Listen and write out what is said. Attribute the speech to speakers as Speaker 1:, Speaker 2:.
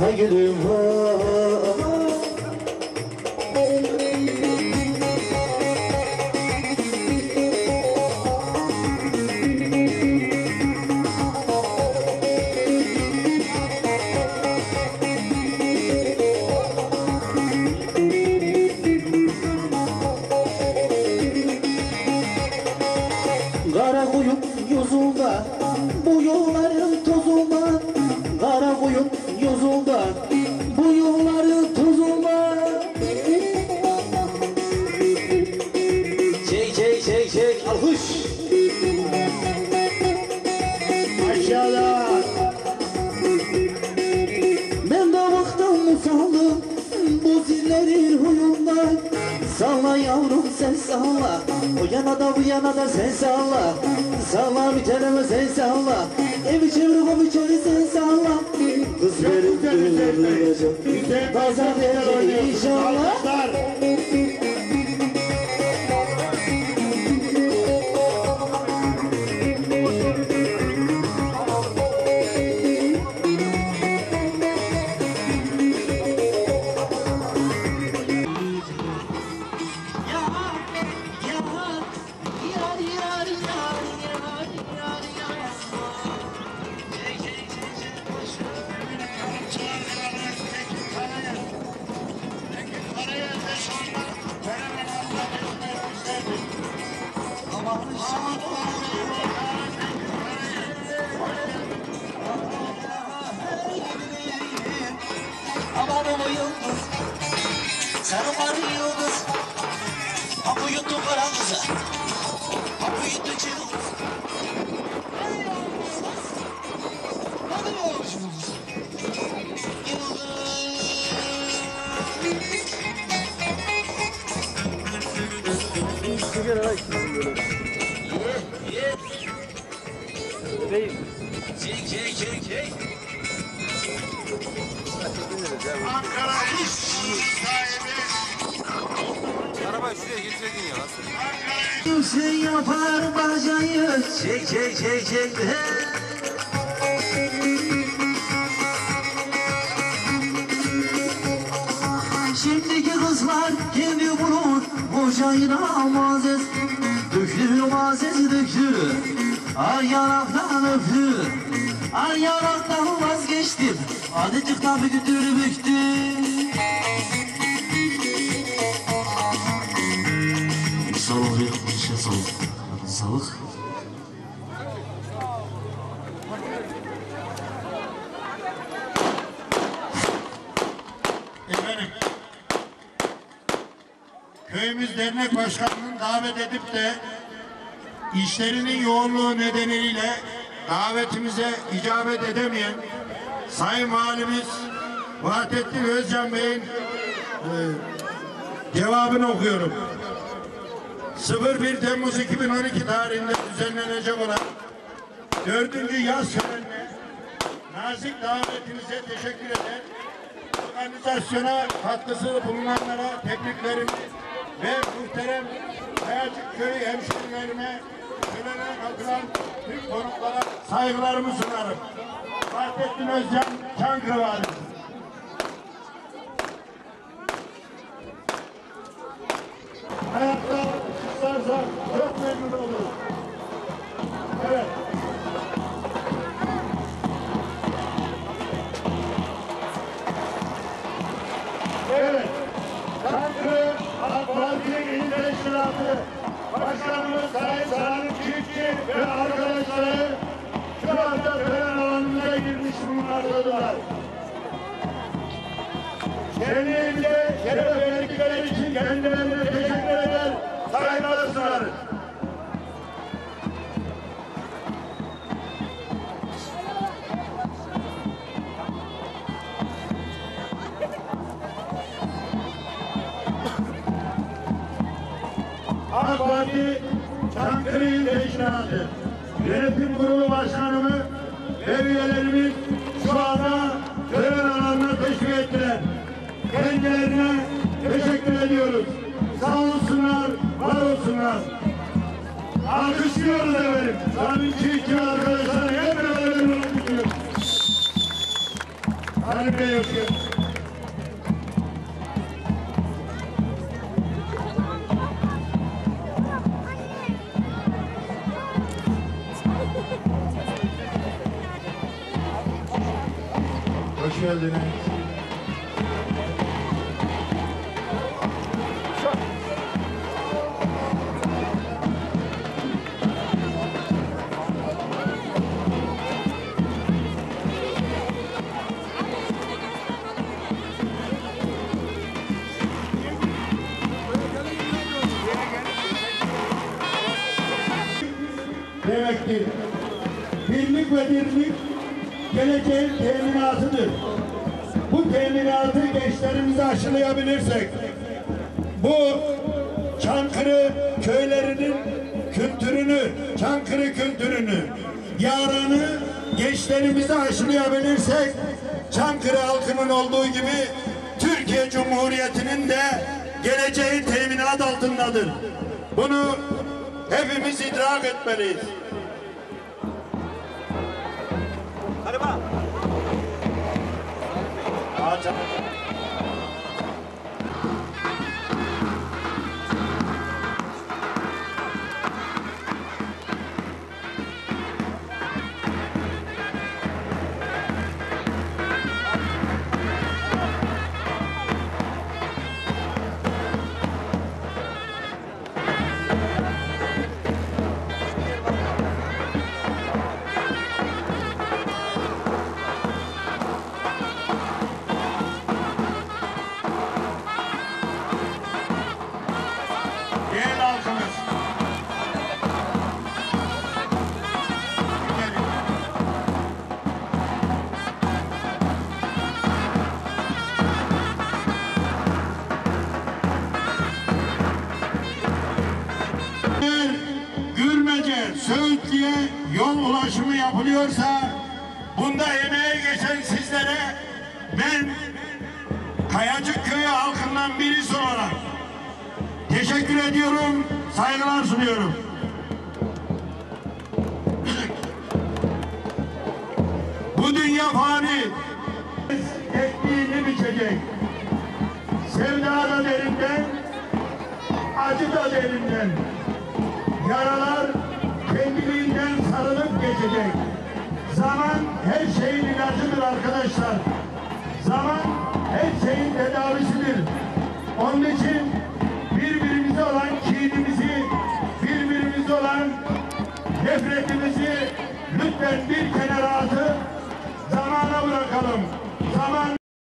Speaker 1: Ha gülüm ha yozulda Bu yolların tozulda Çek çek çek çek alkış. Aşağıda. Ben de bıktım usandım Bu zillerin huyundan Salla yavrum sen salla O yana da bu yana da sen salla Salla bir teleme sen salla Evi çevir o biçeri sen salla Kız benim gönlüm Pazar değil inşallah
Speaker 2: Aman o yıldız Sarılar yıldız Hapı yuttu karanlıza Hapı yuttu cılız Hadi yavrucuğum Çek çek çek çek
Speaker 3: Ankara iş sahibi
Speaker 4: Arabayı şuraya getirdin ya.
Speaker 2: Kimse yapar bacayı Çek çek çek çek. Şimdiki kızlar kendi bulur Kocayına mazez Döktü mazez döktü Ay yanaktan öptü Ay yanaktan vazgeçtim Adicik tabi güdür büktü Sağlık yok, bir şey sağlık. Sağlık.
Speaker 3: efendim. Köyümüz dernek başkanının davet edip de işlerinin yoğunluğu nedeniyle davetimize icabet edemeyen Sayın Valimiz Vahdettin Özcan Bey'in e, cevabını okuyorum. 01 Temmuz 2012 tarihinde düzenlenecek olan 4. yaz törenine nazik davetinize teşekkür eder. Organizasyona katkısı bulunanlara tebriklerimi ve muhterem Kayacık Köyü hemşehrilerime törene katılan tüm konuklara saygılarımı sunarım. Vahdettin Özcan Çankırı Valisi. Şenliğimize şeref verdikleri için kendilerine teşekkür eder, saygılar sunarız. AK Parti Çankırı İl Teşkilatı Yönetim Kurulu Başkanımı ve üyelerimiz şu anda Kendilerine teşekkür ediyoruz. Sağ olsunlar, var olsunlar. Alkışlıyoruz efendim. Sabit Çiftçi arkadaşlar hep beraber yolunu tutuyoruz. Halim Bey. Hoş geldiniz. Demektir. Birlik ve dirlik geleceğin teminatıdır. Bu teminatı gençlerimize aşılayabilirsek, bu Çankırı köylerinin kültürünü, Çankırı kültürünü, yaranı gençlerimize aşılayabilirsek, Çankırı halkının olduğu gibi Türkiye Cumhuriyeti'nin de geleceği teminat altındadır. Bunu hepimiz idrak etmeliyiz. 아, 자. Ulaşımı yapılıyorsa bunda emeğe geçen sizlere ben Kayacık Köyü halkından birisi olarak Teşekkür ediyorum, saygılar sunuyorum. Bu dünya fani. Ekmeğini biçecek. Sevda da derinden, acı da derinden. Yaralar sarılıp geçecek. Zaman her şeyin ilacıdır arkadaşlar. Zaman her şeyin tedavisidir. Onun için birbirimize olan kinimizi, birbirimize olan nefretimizi lütfen bir kenara atıp zamana bırakalım. Zaman